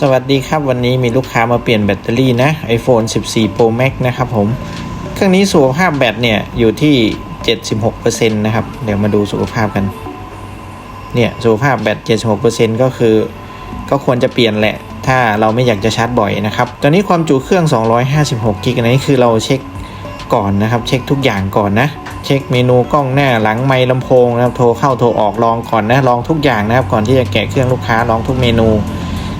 สวัสดีครับวันนี้มีลูกค้ามาเปลี่ยนแบตเตอรี่นะ iPhone 14 Pro Max นะครับผม เครื่องนี้สุขภาพแบตเนี่ยอยู่ที่ 76%นะครับ เดี๋ยวมาดูสุขภาพกัน เนี่ยสุขภาพแบต 76%ก็คือ ก็ควรจะเปลี่ยนแหละ ถ้าเราไม่อยากจะชาร์จบ่อยนะครับ ตอนนี้ความจุเครื่อง 256กิกอันนี้คือเราเช็คก่อนนะครับ เช็คทุกอย่างก่อนนะ เช็คเมนูกล้องหน้าหลังไมค์ลำโพงนะครับ โทรเข้าโทรออกลองก่อนนะ ลองทุกอย่างนะครับ ก่อนที่จะแกะเครื่องลูกค้าลองทุกเมนู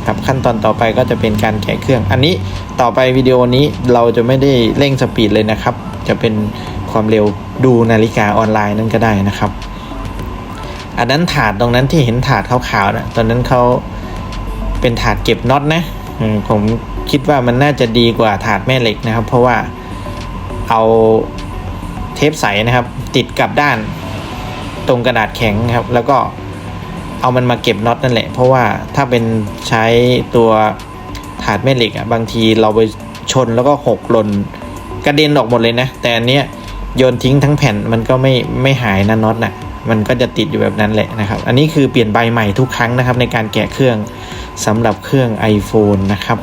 ครับขั้นตอนต่อไปก็จะเป็นการแกะเครื่อง อันนี้ต่อไปวิดีโอนี้เราจะไม่ได้เร่งสปีดเลยนะครับ จะเป็นความเร็วดูนาฬิกาออนไลน์นั่นก็ได้นะครับ อันนั้นถาดตรงนั้นที่เห็นถาดขาวๆนะตอนนั้นเขาเป็นถาดเก็บน็อตนะผมคิดว่ามันน่าจะดีกว่าถาดแม่เหล็กนะครับ เพราะว่าเอาเทปใสนะครับ ติดกับด้านตรงกระดาษแข็งครับ แล้วก็ เอามันมาเก็บน็อตนั่นแหละ เพราะว่าถ้าเป็นใช้ตัวถาดแม่เหล็กอะบางทีเราไปชนแล้วก็หกหล่นกระเด็นออกหมดเลยนะ แต่อันเนี้ยโยนทิ้งทั้งแผ่นมันก็ไม่ไม่หายนะน็อตน่ะมันก็จะติดอยู่แบบนั้นแหละนะครับ อันนี้คือเปลี่ยนใบใหม่ทุกครั้งนะครับ ในการแกะเครื่องสำหรับเครื่อง iPhone นะครับ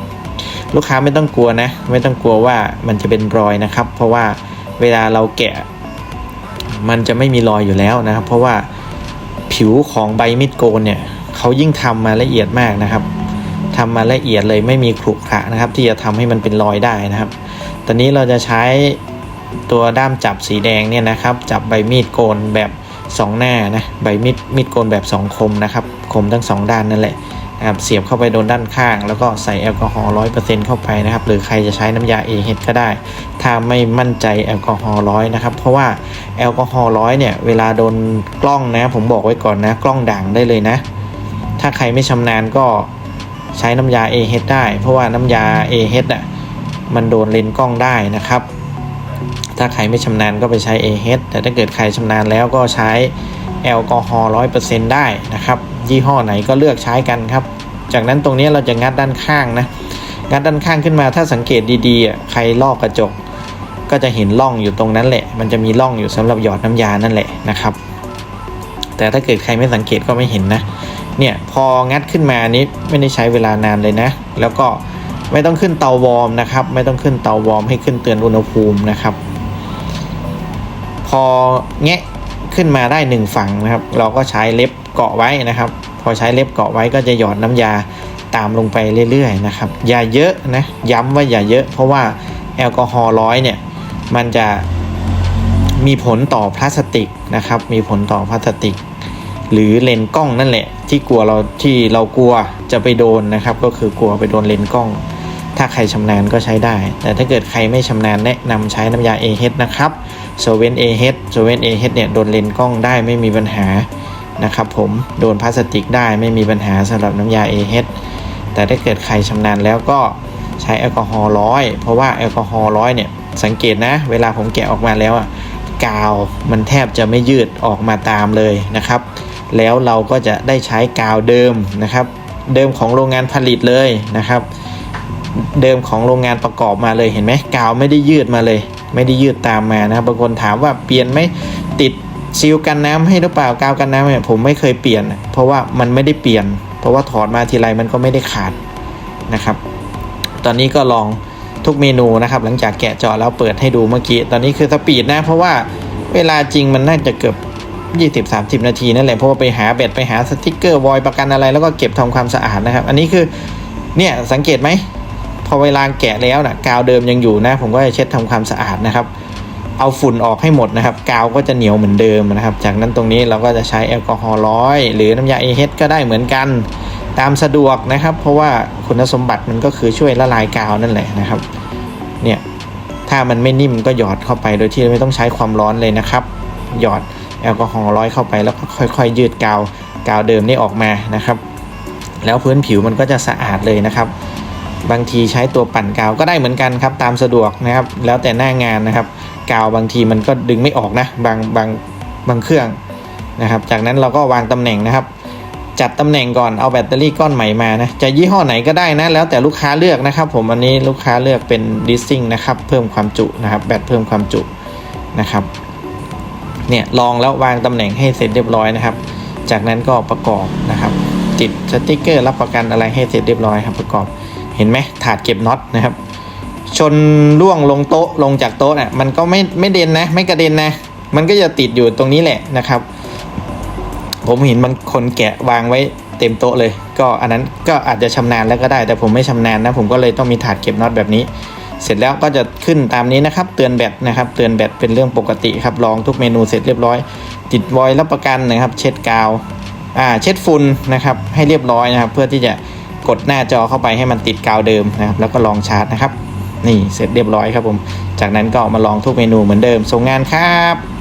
ลูกค้าไม่ต้องกลัวนะ ไม่ต้องกลัวว่ามันจะเป็นรอยนะครับ เพราะว่าเวลาเราแกะ มันจะไม่มีรอยอยู่แล้วนะครับ เพราะว่า ผิวของใบมีดโกนเนี่ยเขายิ่งทำมาละเอียดมากนะครับทำมาละเอียดเลยไม่มีขรุขระนะครับ ที่จะทำให้มันเป็นรอยได้นะครับ ตอนนี้เราจะใช้ตัวด้ามจับสีแดงเนี่ยนะครับ จับใบมีดโกนแบบสองหน้านะใบมีดมีดโกนแบบสองคมนะครับ คมทั้งสองด้านนั่นแหละนะครับเสียบเข้าไปโดนด้านข้าง แล้วก็ใส่แอลกอฮอล์ร้อยเปอร์เซ็นต์เข้าไปนะครับ หรือใครจะใช้น้ำยาเอเฮดก็ได้ ถ้าไม่มั่นใจแอลกอฮอล์ร้อยนะครับ เพราะว่าแอลกอฮอล์ร้อยเนี่ย เวลาโดนกล้องนะ ผมบอกไว้ก่อนนะ กล้องด่างได้เลยนะ ถ้าใครไม่ชำนาญก็ใช้น้ำยา a h ได้ เพราะว่าน้ำยา a h อะมันโดนเลนกล้องได้นะครับ ถ้าใครไม่ชำนาญก็ไปใช้ a h แต่ถ้าเกิดใครชำนาญแล้วก็ใช้แอลกอฮอล์ร้อยเปอร์เซ็นต์ได้นะครับ ยี่ห้อไหนก็เลือกใช้กันครับ จากนั้นตรงนี้เราจะงัดด้านข้างนะ งัดด้านข้างขึ้นมาถ้าสังเกตดีๆ ใครลอกกระจก ก็จะเห็นร่องอยู่ตรงนั้นแหละ มันจะมีร่องอยู่สำหรับหยอดน้ำยานั่นแหละนะครับ แต่ถ้าเกิดใครไม่สังเกตก็ไม่เห็นนะ เนี่ยพองัดขึ้นมานี้ไม่ได้ใช้เวลานานเลยนะ แล้วก็ไม่ต้องขึ้นเตาวอร์มนะครับ ไม่ต้องขึ้นเตาวอร์มให้ขึ้นเตือนอุณหภูมินะครับ พอแงะขึ้นมาได้หนึ่งฝั่งนะครับ เราก็ใช้เล็บเกาะไว้นะครับ พอใช้เล็บเกาะไว้ก็จะหยอดน้ำยาตามลงไปเรื่อยๆนะครับ อย่าเยอะนะ ย้ำว่าอย่าเยอะ เพราะว่าแอลกอฮอล์ร้อยเนี่ย มันจะมีผลต่อพลาสติกนะครับ มีผลต่อพลาสติก หรือเลนส์กล้องนั่นแหละ ที่กลัวเราที่เรากลัวจะไปโดนนะครับ ก็คือกลัวไปโดนเลนส์กล้อง ถ้าใครชำนาญก็ใช้ได้ แต่ถ้าเกิดใครไม่ชำนาญแนะนำใช้น้ำยา a h นะครับโซเวน a h โซเวน a h เเนี่ยโดนเลนส์กล้องได้ไม่มีปัญหานะครับผมโดนพลาสติกได้ไม่มีปัญหาสำหรับน้ำยา a h แต่ถ้าเกิดใครชำนาญแล้วก็ใช้แอลกอฮอล์ร้อยเพราะว่าแอลกอฮอล์ร้อยเนี่ย สังเกตนะ เวลาผมแกะออกมาแล้วอะกาวมันแทบจะไม่ยืดออกมาตามเลยนะครับ แล้วเราก็จะได้ใช้กาวเดิมนะครับ เดิมของโรงงานผลิตเลยนะครับ เดิมของโรงงานประกอบมาเลยเห็นไหมกาวไม่ได้ยืดมาเลย ไม่ได้ยืดตามมานะครับบางคนถามว่าเปลี่ยนไหมติดซีลกันน้ำให้หรือเปล่ากาวกันน้ำเนี่ยผมไม่เคยเปลี่ยน เพราะว่ามันไม่ได้เปลี่ยน เพราะว่าถอดมาทีไรมันก็ไม่ได้ขาดนะครับ ตอนนี้ก็ลอง ทุกเมนูนะครับ หลังจากแกะจาะแล้วเปิดให้ดูเมื่อกี้ ตอนนี้คือสปีดนะ เพราะว่าเวลาจริงมันน่าจะเกือบ20-30 นาทีนั่นแหละเพราะว่าไปหาแบตไปหาสติกเกอร์วอยประกันอะไร แล้วก็เก็บทำความสะอาดนะครับ อันนี้คือเนี่ยสังเกตไหมพอเวลาแกะแล้วนะกาวเดิมยังอยู่นะ ผมก็จะเช็ดทำความสะอาดนะครับ เอาฝุ่นออกให้หมดนะครับ กาวก็จะเหนียวเหมือนเดิมนะครับ จากนั้นตรงนี้เราก็จะใช้แอลกอฮอล์ร้อยหรือน้ำยาเอเฮดก็ได้เหมือนกัน ตามสะดวกนะครับ เพราะว่าคุณสมบัติมันก็คือช่วยละลายกาวนั่นแหละนะครับ เนี่ยถ้ามันไม่นิ่มก็หยอดเข้าไปโดยที่ไม่ต้องใช้ความร้อนเลยนะครับ หยอดแอลกอฮอล์ร้อยเข้าไปแล้วก็ค่อย ๆ ยืดกาวกาวเดิมนี่ออกมานะครับ แล้วพื้นผิวมันก็จะสะอาดเลยนะครับ บางทีใช้ตัวปั่นกาวก็ได้เหมือนกันครับ ตามสะดวกนะครับ แล้วแต่หน้างานนะครับ กาวบางทีมันก็ดึงไม่ออกนะ บางบางบางเครื่องนะครับ จากนั้นเราก็วางตำแหน่งนะครับ จัดตำแหน่งก่อนเอาแบตเตอรี่ก้อนใหม่มานะจะยี่ห้อไหนก็ได้นะ แล้วแต่ลูกค้าเลือกนะครับ ผมอันนี้ลูกค้าเลือกเป็นดิสซิ่งนะครับ เพิ่มความจุนะครับแบตเพิ่มความจุนะครับเนี่ยลองแล้ววางตำแหน่งให้เสร็จเรียบร้อยนะครับ จากนั้นก็ประกอบนะครับติดสติกเกอร์รับประกันอะไรให้เสร็จเรียบร้อยครับประกอบเห็นไหมถาดเก็บน็อตนะครับ ชนล่วงลงโต๊ะลงจากโต๊ะน่ะมันก็ไม่ไม่เด่นนะ ไม่กระเด็นนะ มันก็จะติดอยู่ตรงนี้แหละนะครับ ผมเห็นมันคนแกะวางไว้เต็มโต๊ะเลย ก็อันนั้นก็อาจจะชำนาญแล้วก็ได้ แต่ผมไม่ชำนาญนะ ผมก็เลยต้องมีถาดเก็บน็อตแบบนี้ เสร็จแล้วก็จะขึ้นตามนี้นะครับ เตือนแบตนะครับ เตือนแบตเป็นเรื่องปกติครับลองทุกเมนูเสร็จเรียบร้อย ติดวอยรับประกันนะครับ เช็ดกาวอ่าเช็ดฝุ่นนะครับให้เรียบร้อยนะครับ เพื่อที่จะกดหน้าจอเข้าไปให้มันติดกาวเดิมนะครับ แล้วก็ลองชาร์จนะครับ นี่เสร็จเรียบร้อยครับผม จากนั้นก็มาลองทุกเมนูเหมือนเดิมส่งงานครับ